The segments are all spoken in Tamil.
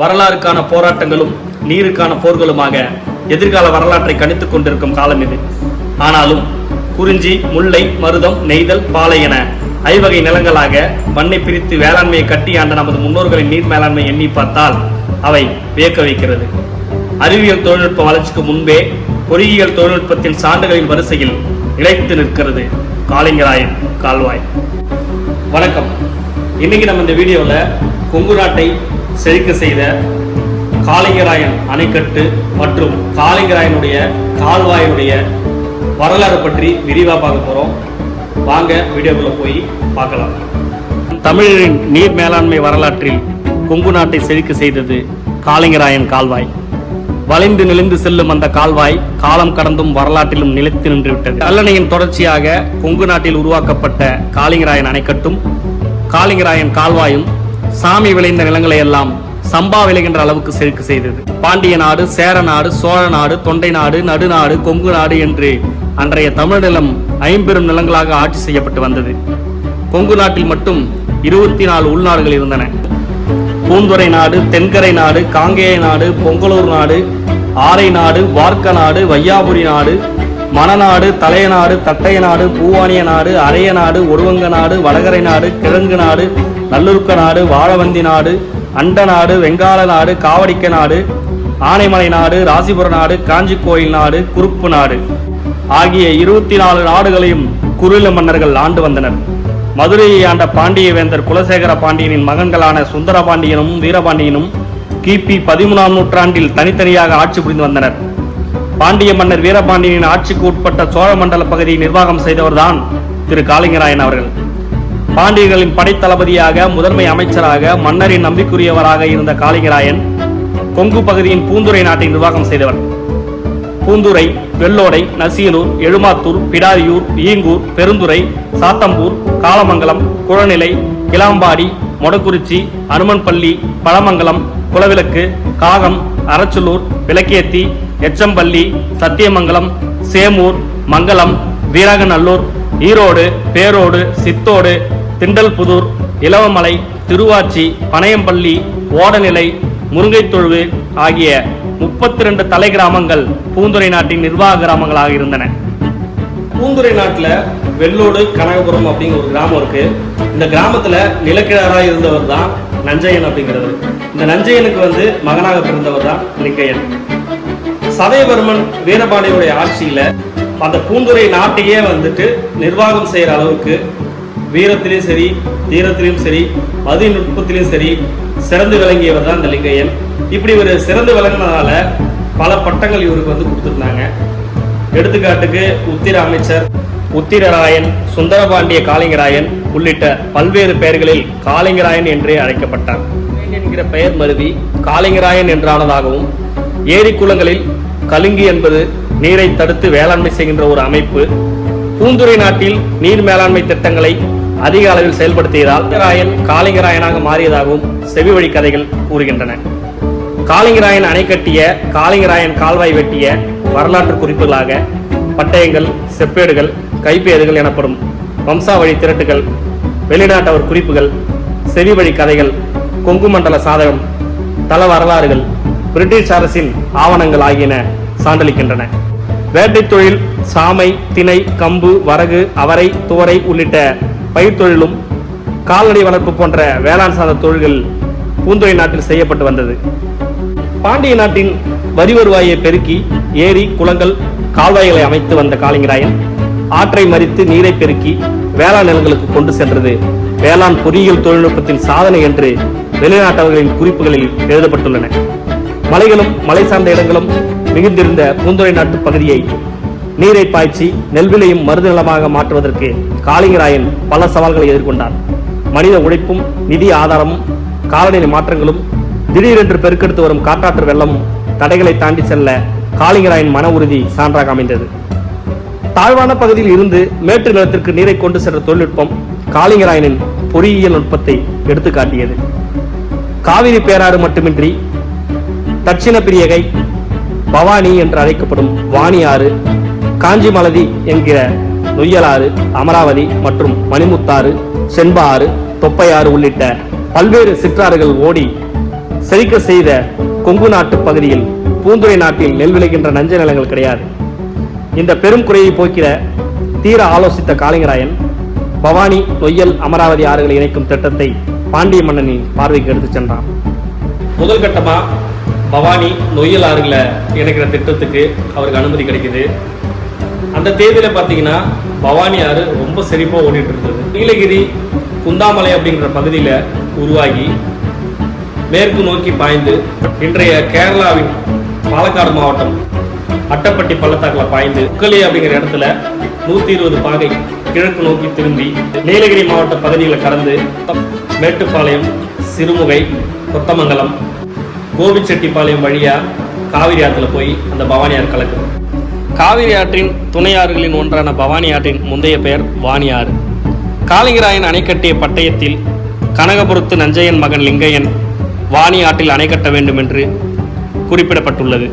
வரலாறுக்கான போராட்டங்களும் நீருக்கான போர்களுமாக எதிர்கால வரலாற்றை கணித்துக் கொண்டிருக்கும் காலம் இது. ஆனாலும் குறிஞ்சி முல்லை மருதம் நெய்தல் பாலை என ஐவகை நிலங்களாக மண்ணை பிரித்து வேளாண்மையை கட்டி ஆண்ட நமது முன்னோர்களின் நீர் மேலாண்மை எண்ணி பார்த்தால் அவை வியக்க வைக்கிறது. அறிவியல் தொழில்நுட்ப வளர்ச்சிக்கு முன்பே பொறியியல் தொழில்நுட்பத்தின் சான்றுகளின் வரிசையில் இழைத்து நிற்கிறது காளிங்கராயன் கால்வாய். வணக்கம். இன்னைக்கு நம்ம இந்த வீடியோவில் கொங்கு நாட்டை செழிக்க செய்த காளிங்கராயன் அணைக்கட்டு மற்றும் காளிங்கராயனுடைய கால்வாயினுடைய வரலாறு பற்றி விரிவாக பார்க்க போகிறோம் வாங்க வீடியோக்குள்ளே போய் பார்க்கலாம். தமிழரின் நீர் மேலாண்மை வரலாற்றில் கொங்கு நாட்டை செழிக்க செய்தது காளிங்கராயன் கால்வாய். வளைந்து நெளிந்து செல்லும் அந்த கால்வாய் காலம் கடந்தும் வரலாற்றிலும் நிலைத்து நின்றுவிட்டது. கல்லணையின் தொடர்ச்சியாக கொங்கு நாட்டில் உருவாக்கப்பட்ட காளிங்கராயன் அணைக்கட்டும் காளிங்கராயன் கால்வாயும் சாமி விளைந்த நிலங்களை எல்லாம் சம்பா விளைகின்ற அளவுக்கு செருக்கு செய்தது. பாண்டிய நாடு சேர நாடு சோழ நாடு தொண்டை நாடு நடுநாடு கொங்கு நாடு என்று அன்றைய தமிழ் நிலம் ஐம்பெரும் நிலங்களாக ஆட்சி செய்யப்பட்டு வந்தது. கொங்கு நாட்டில் மட்டும் இருபத்தி நாலு உள்நாடுகள் இருந்தன. பூந்துறை நாடு தென்கரை நாடு காங்கேய நாடு பொங்கலூர் நாடு ஆரை நாடு வார்க்க நாடு வையாபுரி நாடு மணநாடு தலையநாடு தட்டைய நாடு பூவானிய நாடு அரைய நாடு ஒருவங்க நாடு வடகரை நாடு கிழங்கு நாடு நல்லுருக்க நாடு வாழவந்தி நாடு அண்ட நாடு வெங்கால நாடு காவடிக்க நாடு ஆனைமலை நாடு ராசிபுர நாடு காஞ்சி கோயில் நாடு குறுப்பு நாடு ஆகிய இருபத்தி நாலு நாடுகளையும் குறுநில மன்னர்கள் ஆண்டு வந்தனர். மதுரையை ஆண்ட பாண்டிய வேந்தர் குலசேகர பாண்டியனின் மகன்களான சுந்தர பாண்டியனும் வீரபாண்டியனும் கிபி பதிமூணாம் நூற்றாண்டில் தனித்தனியாக ஆட்சி புரிந்து வந்தனர். பாண்டிய மன்னர் வீரபாண்டியனின் ஆட்சிக்கு உட்பட்ட சோழ மண்டல பகுதியை நிர்வாகம் செய்தவர்தான் திரு காளிங்கராயன் அவர்கள். பாண்டியர்களின் படைத்தளபதியாக முதன்மை அமைச்சராக மன்னரின் நம்பிக்குரியவராக இருந்த காளிங்கராயன் கொங்கு பகுதியின் பூந்துரை நாட்டை நிர்வாகம் செய்தவர். பூந்துரை வெள்ளோடை நசீனூர் எழுமாத்தூர் பிடாரியூர் ஈங்கூர் பெருந்துறை சாத்தம்பூர் காலமங்கலம் குழநிலை கிளாம்பாடி மொடக்குறிச்சி அனுமன்பள்ளி பழமங்கலம் குளவிளக்கு காகம் அரச்சலூர் விளக்கேத்தி எச்சம்பள்ளி சத்தியமங்கலம் சேமூர் மங்கலம் வீரகநல்லூர் ஈரோடு பேரோடு சித்தோடு திண்டல்புதூர் இலவமலை திருவாச்சி பனையம்பள்ளி ஓடநிலை முருங்கைத்தொழுவு ஆகிய முப்பத்தி ரெண்டு தலை கிராமங்கள் பூந்துரை நாட்டின் நிர்வாக கிராமங்களாக இருந்தன. பூந்துரை நாட்டில் வெள்ளோடு கனகபுரம் அப்படிங்கிற ஒரு கிராமம் இருக்கு. இந்த கிராமத்துல நிலக்கிழாராக இருந்தவர் தான் நஞ்சையன் அப்படிங்கிறவர். இந்த நஞ்சையனுக்கு வந்து மகனாக பிறந்தவர் தான் லிங்கையன் சதயவர்மன் வீரபாண்டியனுடைய ஆட்சியில் அந்த பூந்துரை நாட்டையே வந்துட்டு நிர்வாகம் செய்கிற அளவுக்கு வீரத்திலையும் சரி தீரத்திலையும் சரி மதி நுட்பத்திலையும் சரி சிறந்து விளங்கியவர் தான் இந்த லிங்கையன். இப்படி ஒரு சிறந்து விளங்கினதால பல பட்டங்கள் இவருக்கு வந்து கொடுத்துருந்தாங்க. எடுத்துக்காட்டுக்கு உத்திர அமைச்சர் உத்திரராயன் சுந்தரபாண்டிய காளிங்கராயன் உள்ளிட்ட பல்வேறு பெயர்களில் காளிங்கராயன் என்றே அழைக்கப்பட்டார். என்கிற பெயர் மருவி காளிங்கராயன் என்றானதாகவும் ஏரி குளங்களில் கலுங்கி என்பது நீரை தடுத்து வேளாண்மை செய்கின்ற ஒரு அமைப்பு. பூந்துரை நாட்டில் நீர் மேலாண்மை திட்டங்களை அதிக அளவில் செயல்படுத்தியதால் ராயன் காளிங்கராயனாக மாறியதாகவும் செவி வழி கதைகள் கூறுகின்றன. காளிங்கராயன் அணை கட்டிய காளிங்கராயன் கால்வாய் வெட்டிய வரலாற்று குறிப்புகளாக பட்டயங்கள் செப்பேடுகள் கைப்பேடுகள் எனப்படும் வம்சாவழி திரட்டுகள் வெளிநாட்டவர் குறிப்புகள் செவி வழி கதைகள் கொங்கு மண்டல சாதகம் தல வரலாறுகள் பிரிட்டிஷ் அரசின் ஆவணங்கள் ஆகியன சான்றளிக்கின்றன. வேட்டைத் தொழில் சாமை திணை கம்பு வரகு அவரை துவரை உள்ளிட்ட பயிர் தொழிலும் கால்நடை வளர்ப்பு போன்ற வேளாண் சார்ந்த தொழில்கள் பூந்துரை நாட்டில் செய்யப்பட்டு வந்தது. பாண்டிய நாட்டின் வரி வருவாயை பெருக்கி ஏரி குளங்கள் கால்வாய்களை அமைத்து வந்த காலிங்கராயன் ஆற்றை மறித்து நீரை பெருக்கி வேளாண் நிலங்களுக்கு கொண்டு சென்றது. வேளாண் பொறியியல் தொழில்நுட்பத்தின் சாதனை என்று வெளிநாட்டவர்களின் குறிப்புகளில் எழுதப்பட்டுள்ளன. மலைகளும் மலை சார்ந்த இடங்களும் மிகுந்திருந்த பூந்துரை நாட்டு பகுதியை நீரை பாய்ச்சி நெல்விலையும் மருது நிலமாக மாற்றுவதற்கு காளிங்கராயன் பல சவால்களை எதிர்கொண்டார். மனித உழைப்பும் நிதி ஆதாரமும் காலநிலை மாற்றங்களும் திடீரென்று பெருக்கெடுத்து வரும் காட்டாற்று வெள்ளமும் தடைகளை தாண்டி செல்ல காளிங்கராயன் மன உறுதி சான்றாக அமைந்தது. தாழ்வான பகுதியில் இருந்து மேட்டு நிலத்திற்கு நீரை கொண்டு சென்ற தொழில்நுட்பம் காளிங்கராயனின் பொறியியல் நுட்பத்தை எடுத்துக்காட்டியது. காவிரி பேராறு மட்டுமின்றி தட்சிண பிரியகை பவானி என்று அழைக்கப்படும் வாணி ஆறு என்கிற நொய்யலாறு அமராவதி மற்றும் மணிமுத்தாறு செண்பா ஆறு தொப்பையாறு உள்ளிட்ட பல்வேறு சிற்றாறுகள் ஓடி செழிக்க செய்த கொங்கு நாட்டு பகுதியில் பூந்துரை நாட்டில் நெல் விளைகின்ற நஞ்ச நிலங்கள் கிடையாது. இந்த பெரும் குறையை போக்கிற தீர ஆலோசித்த காளிங்கராயன் பவானி நொய்யல் அமராவதி ஆறுகளை இணைக்கும் திட்டத்தை பாண்டிய மன்னனின் பார்வைக்கு எடுத்துச் சென்றான். முதல் கட்டமா பவானி நொய்யல் ஆறுகளை இணைக்கிற திட்டத்துக்கு அவருக்கு அனுமதி கிடைக்குது. அந்த தேதியில் பார்த்தீங்கன்னா பவானி ஆறு ரொம்ப செழிப்பாக ஓடிட்டு இருந்தது. நீலகிரி குந்தாமலை அப்படிங்கிற பகுதியில் உருவாகி மேற்கு நோக்கி பாய்ந்து இன்றைய கேரளாவின் பாலக்காடு மாவட்டம் அட்டப்பட்டி பள்ளத்தாக்கில் பாய்ந்து உக்கலி அப்படிங்கிற இடத்துல நூற்றி இருபது பாகை கிழக்கு நோக்கி திரும்பி நீலகிரி மாவட்ட பகுதிகளை கடந்து மேட்டுப்பாளையம் சிறுமுகை கொத்தமங்கலம் கோபிச்செட்டிப்பாளையம் வழியாக காவிரி ஆற்றுல போய் அந்த பவானி ஆறு கலக்குது காவிரி ஆற்றின் துணை ஆறுகளின் ஒன்றான பவானி ஆற்றின் முந்தைய பெயர் வாணி ஆறு. காளிங்கராயன் அணை கட்டிய பட்டயத்தில் கனகபுரத்து நஞ்சையன் மகன் லிங்கையன் வாணி ஆற்றில் அணை கட்ட வேண்டும் என்று குறிப்பிடப்பட்டுள்ளது.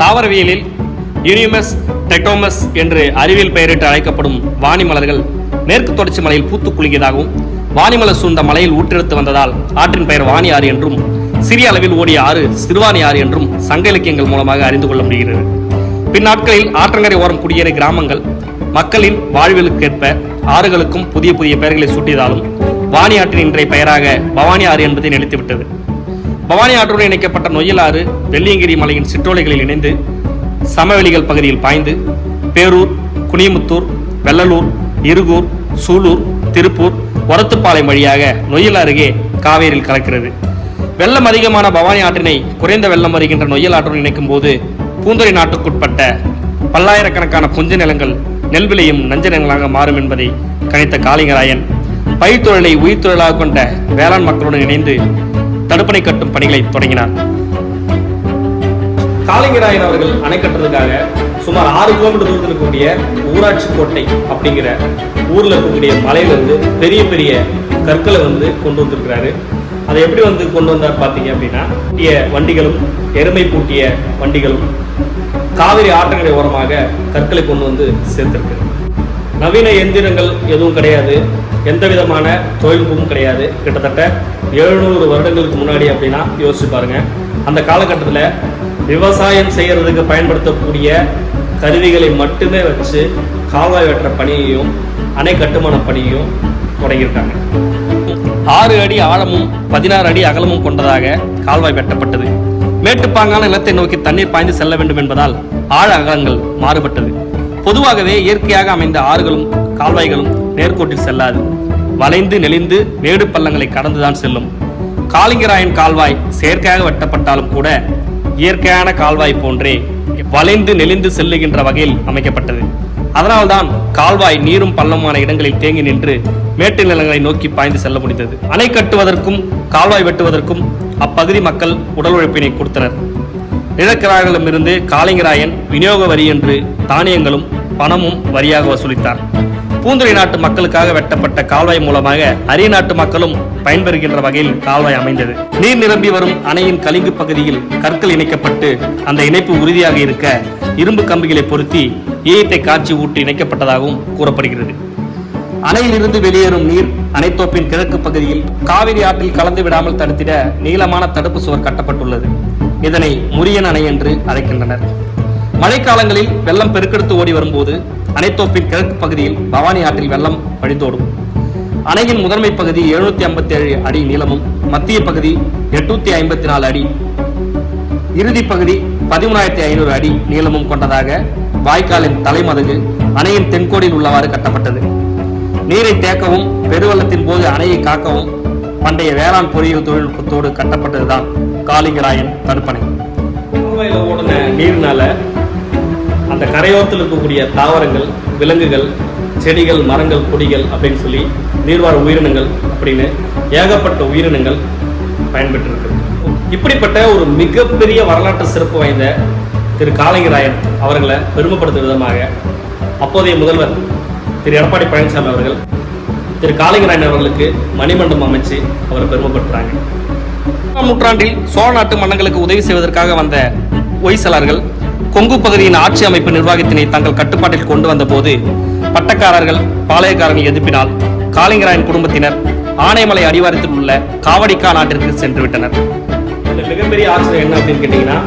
தாவரவியலில் யூனிமஸ் டெட்டோமஸ் என்று அறிவியல் பெயரிட்டு அழைக்கப்படும் வாணி மலர்கள் மேற்கு தொடர்ச்சி மலையில் பூத்து குலுங்கியதாகவும் வாணிமலர் சூழ்ந்த மலையில் ஊற்றெடுத்து வந்ததால் ஆற்றின் பெயர் வாணி ஆறு என்றும் சிறிய அளவில் ஓடிய ஆறு சிறுவாணி ஆறு என்றும் சங்க இலக்கியங்கள் மூலமாக அறிந்து கொள்ள முடிகிறது. பின்னாட்களில் ஆற்றங்கரை ஓரம் குடியேறிய கிராமங்கள் மக்களின் வாழ்வியலுக்கேற்ப ஆறுகளுக்கும் புதிய புதிய பெயர்களை சூட்டியதாலும் வாணி ஆற்றின் இன்றைய பெயராக பவானி ஆறு என்பதை நிலைத்துவிட்டது பவானி ஆற்றுடன் இணைக்கப்பட்ட நொய்யல் ஆறு வெள்ளியங்கிரி மலையின் சிற்றோலைகளில் இணைந்து சமவெளிகள் பகுதியில் பாய்ந்து பேரூர் குனியமுத்தூர் வெள்ளலூர் இருகூர் சூலூர் திருப்பூர் ஒரத்துப்பாளையம் வழியாக நொய்யல் அருகே காவேரியில் கலக்கிறது. வெள்ளம் அதிகமான பவானி ஆற்றினை குறைந்த வெள்ளம் வருகின்ற நொய்யல் ஆற்றுடன் இணைக்கும் போது பூந்துரை நாட்டுக்குட்பட்ட பல்லாயிரக்கணக்கான புஞ்ச நிலங்கள் நெல் விளையும் நஞ்ச நிலங்களாக மாறும் என்பதை கணித்த காளிங்கராயன் பயிர்த்தொழிலை உயிர் தொழிலாக கொண்ட வேளாண் மக்களுடன் இணைந்து தடுப்பணை கட்டும் பணிகளை தொடங்கினார். காளிங்கராயன் அவர்கள் அணை கட்டுறதுக்காக சுமார் ஆறு கிலோமீட்டர் தூரத்தில் இருக்கக்கூடிய ஊராட்சி கோட்டை அப்படிங்கிற ஊர்ல இருக்கக்கூடிய மலையிலிருந்து பெரிய பெரிய கற்களை வந்து கொண்டு வந்திருக்கிறாரு. அதை எப்படி வந்து கொண்டு வந்தார் பார்த்தீங்க அப்படின்னா பூட்டிய வண்டிகளும் எருமை பூட்டிய வண்டிகளும் காவிரி ஆற்றங்கரை ஓரமாக கற்களை கொண்டு வந்து சேர்த்திருக்கு நவீன எந்திரங்கள் எதுவும் கிடையாது. எந்த விதமான தொழில்நுட்பமும் கிடையாது. கிட்டத்தட்ட எழுநூறு வருடங்களுக்கு முன்னாடி அப்படின்னா யோசிச்சு பாருங்க. அந்த காலகட்டத்தில் விவசாயம் செய்கிறதுக்கு பயன்படுத்தக்கூடிய கருவிகளை மட்டுமே வச்சு கால்வாய் வெட்டுற பணியையும் அணை கட்டுமான பணியையும் தொடங்கியிருக்காங்க. ஆறு அடி ஆழமும் பதினாறு அடி அகலமும் கொண்டதாக கால்வாய் வெட்டப்பட்டது. மேட்டுப்பாங்கான நிலத்தை நோக்கி தண்ணீர் பாய்ந்து செல்ல வேண்டும் என்பதால் ஆழ அகலங்கள் மாறுபட்டது. பொதுவாகவே இயற்கையாக அமைந்த ஆறுகளும் கால்வாய்களும் நேர்கோட்டில் செல்லாது. வளைந்து நெளிந்து மேடு பள்ளங்களை கடந்துதான் செல்லும். காளிங்கராயன் கால்வாய் செயற்கையாக வெட்டப்பட்டாலும் கூட இயற்கையான கால்வாய் போன்றே வளைந்து நெளிந்து செல்லுகின்ற வகையில் அமைக்கப்பட்டது. அதனால்தான் கால்வாய் நீரும் பள்ளமான இடங்களில் தேங்கி நின்று மேட்டு நிலங்களை நோக்கி பாய்ந்து செல்ல முடிந்தது. அணை கட்டுவதற்கும் கால்வாய் வெட்டுவதற்கும் அப்பகுதி மக்கள் உடல் உழைப்பினை கொடுத்தனர் நிலக்கிரார்களிடமிருந்து காளிங்கராயன் விநியோக வரி என்று தானியங்களும் பணமும் வரியாக வசூலித்தார். பூந்துரை நாட்டு மக்களுக்காக வெட்டப்பட்ட கால்வாய் மூலமாக அரிய நாட்டு மக்களும் பயன்பெறுகின்ற வகையில் கால்வாய் அமைந்தது. நீர் நிரம்பி வரும் அணையின் கலிங்கு பகுதியில் கற்கள் இணைக்கப்பட்டு அந்த இணைப்பு உறுதியாக இருக்க இரும்பு கம்பிகளை பொருத்தி ஈயத்தை காய்ச்சி ஊற்றி இணைக்கப்பட்டதாகவும் கூறப்படுகிறது. அணையிலிருந்து வெளியேறும் நீர் அணைத்தோப்பின் கிழக்கு பகுதியில் காவிரி ஆற்றில் கலந்து விடாமல் தடுத்திட நீளமான தடுப்பு சுவர் கட்டப்பட்டுள்ளது. இதனை முரியன் அணை என்று அழைக்கின்றனர். மழைக்காலங்களில் வெள்ளம் பெருக்கெடுத்து ஓடி வரும்போது அணைத்தோப்பின் கிழக்கு பகுதியில் பவானி ஆற்றில் வெள்ளம் வழிந்தோடும் அணையின் முதன்மை பகுதி எழுநூத்தி ஐம்பத்தி ஏழு அடி நீளமும் மத்திய பகுதி எட்நூத்தி ஐம்பத்தி நாலு அடி. இறுதி பகுதி பதிமூணாயிரத்தி ஐநூறு அடி நீளமும் கொண்டதாக வாய்க்காலின் தலைமதகு அணையின் தென்கோடியில் உள்ளவாறு கட்டப்பட்டது. நீரை தேக்கவும் பெருவெள்ளத்தின் போது அணையை காக்கவும் பண்டைய வேளாண் பொறியியல் தொழில்நுட்பத்தோடு கட்டப்பட்டதுதான் காளிங்கராயன் தடுப்பணை. நீர்னால இந்த கரையோரத்தில் இருக்கக்கூடிய தாவரங்கள் விலங்குகள் செடிகள் மரங்கள் கொடிகள் அப்படின்னு சொல்லி நீர்வாழ் உயிரினங்கள் அப்படின்னு ஏகப்பட்ட உயிரினங்கள் பயன்பெற்றிருக்கு. இப்படிப்பட்ட ஒரு மிகப்பெரிய வரலாற்று சிறப்பு வாய்ந்த திரு காலங்கிராயன் அவர்களை பெருமைப்படுத்தும் விதமாக அப்போதைய முதல்வர் திரு எடப்பாடி பழனிசாமி அவர்கள் திரு காலங்கிராயன் அவர்களுக்கு மணிமண்டபம் அமைச்சு அவரை பெருமைப்படுத்துறாங்க. நூற்றாண்டில் சோழ நாட்டு மன்னங்களுக்கு உதவி செய்வதற்காக வந்த ஒய்சலர்கள் கொங்கு பகுதியின் ஆட்சி அமைப்பு நிர்வாகத்தினை தங்கள் கட்டுப்பாட்டில் கொண்டு வந்தபோது பட்டக்காரர்கள் பாளையக்காரர்கள் எதிர்ப்பினால் காளிங்கராயன் குடும்பத்தினர் ஆனைமலை அடிவாரத்தில் உள்ள காவடிக்கா நாட்டிற்கு சென்று விட்டனர் மிகப்பெரிய ஆச்சரியம் என்ன அப்படின்னு கேட்டீங்கன்னா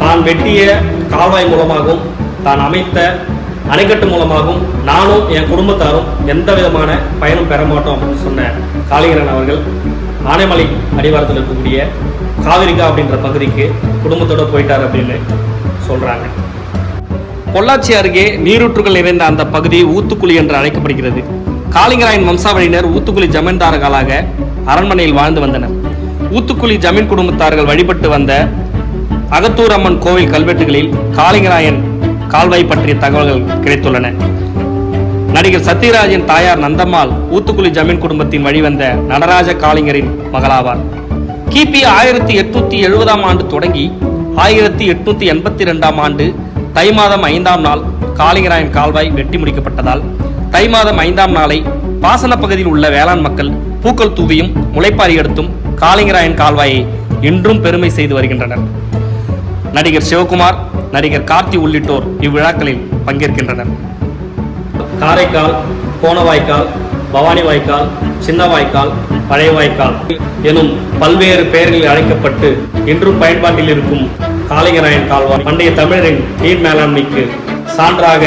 தான் வெட்டிய கால்வாய் மூலமாகவும் தான் அமைத்த அணைக்கட்டு மூலமாகவும் நானும் என் குடும்பத்தாரும் எந்த விதமான பயனும் பெற மாட்டோம் அப்படின்னு சொன்ன காளிங்கரன் அவர்கள் ஆனைமலை அடிவாரத்தில் இருக்கக்கூடிய காவிரிக்கா அப்படின்ற பகுதிக்கு குடும்பத்தோடு போயிட்டார் அப்படின்னு சொல்கிறாங்க பொள்ளாச்சி அருகே நீரூற்றுகள் நிறைந்த அந்த பகுதி ஊத்துக்குழி என்று அழைக்கப்படுகிறது. காளிங்கராயன் வம்சாவளியினர் ஊத்துக்குழி ஜமீன்தார்களாக அரண்மனையில் வாழ்ந்து வந்தனர். ஊத்துக்குழி ஜமீன் குடும்பத்தார்கள் வழிபட்டு வந்த அகத்தூர் அம்மன் கோவில் கல்வெட்டுகளில் காளிங்கராயன் கால்வாய் பற்றிய தகவல்கள் கிடைத்துள்ளன. நடிகர் சத்யராஜின் தாயார் நந்தம்மாள் ஊத்துக்குழி ஜமீன் குடும்பத்தின் வழிவந்த நடராஜ காளிங்கரின் மகளாவார். கிபி ஆயிரத்தி எட்நூத்தி எழுபதாம் ஆண்டு தொடங்கி ஆயிரத்தி எட்நூத்தி எண்பத்தி ரெண்டாம் ஆண்டு தை மாதம் ஐந்தாம் நாள் காளிங்கராயன் கால்வாய் வெட்டி முடிக்கப்பட்டதால் தை மாதம் ஐந்தாம் நாளை பாசன பகுதியில் உள்ள வேளாண் மக்கள் பூக்கள் தூவியும் முளைப்பாரி எடுத்தும் காளிங்கராயன் கால்வாயை இன்றும் பெருமை செய்து வருகின்றனர். நடிகர் சிவகுமார் நடிகர் கார்த்தி உள்ளிட்டோர் இவ்விழாக்களில் பங்கேற்கின்றனர். காரைக்கால் கோணவாய்க்கால் பவானி வாய்க்கால் சின்ன வாய்க்கால் பழைய வாய்க்கால் எனும் பல்வேறு பெயர்களில் அழைக்கப்பட்டு இன்றும் பயன்பாட்டில் இருக்கும் காளிங்கராயன் கால்வாய் பண்டைய தமிழரின் நீர் மேலாண்மைக்கு சான்றாக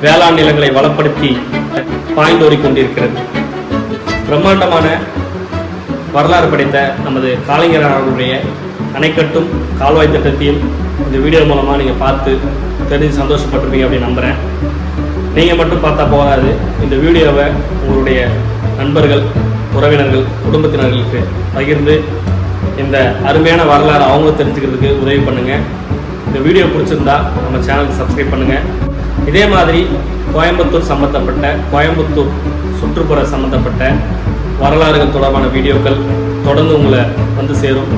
வேளாண் நிலங்களை வளப்படுத்தி பாய்ந்தோடிக் கொண்டிருக்கிறது. பிரம்மாண்டமான வரலாறு படைத்த நமது காளிங்கர் அவர்களுடைய அணைக்கட்டும் கால்வாய் திட்டத்தையும் இந்த வீடியோ மூலமாக நீங்கள் பார்த்து தெரிஞ்சு சந்தோஷப்பட்டிருப்பீங்க அப்படின்னு நம்புகிறேன் நீங்கள் மட்டும் பார்த்தா போகாது. இந்த வீடியோவை உங்களுடைய நண்பர்கள் உறவினர்கள் குடும்பத்தினர்களுக்கு பகிர்ந்து இந்த அருமையான வரலாறு அவங்க தெரிஞ்சுக்கிறதுக்கு உதவி பண்ணுங்கள் இந்த வீடியோ பிடிச்சிருந்தா நம்ம சேனலுக்கு சப்ஸ்கிரைப் பண்ணுங்கள் இதே மாதிரி கோயம்புத்தூர் சம்மந்தப்பட்ட கோயம்புத்தூர் சுற்றுப்புற சம்மந்தப்பட்ட வரலாறுகள் தொடர்பான வீடியோக்கள் தொடர்ந்து உங்களை வந்து சேரும்.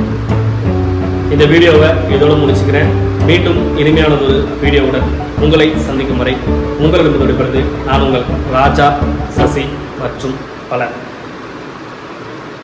இந்த வீடியோவை இதோடு முடிச்சுக்கிறேன். மீண்டும் இனிமையானதொரு வீடியோவுடன் உங்களை சந்திக்கும் வரை உங்களிடம் விடுபடுது நான் உங்கள் ராஜா சசி மற்றும் பலர்.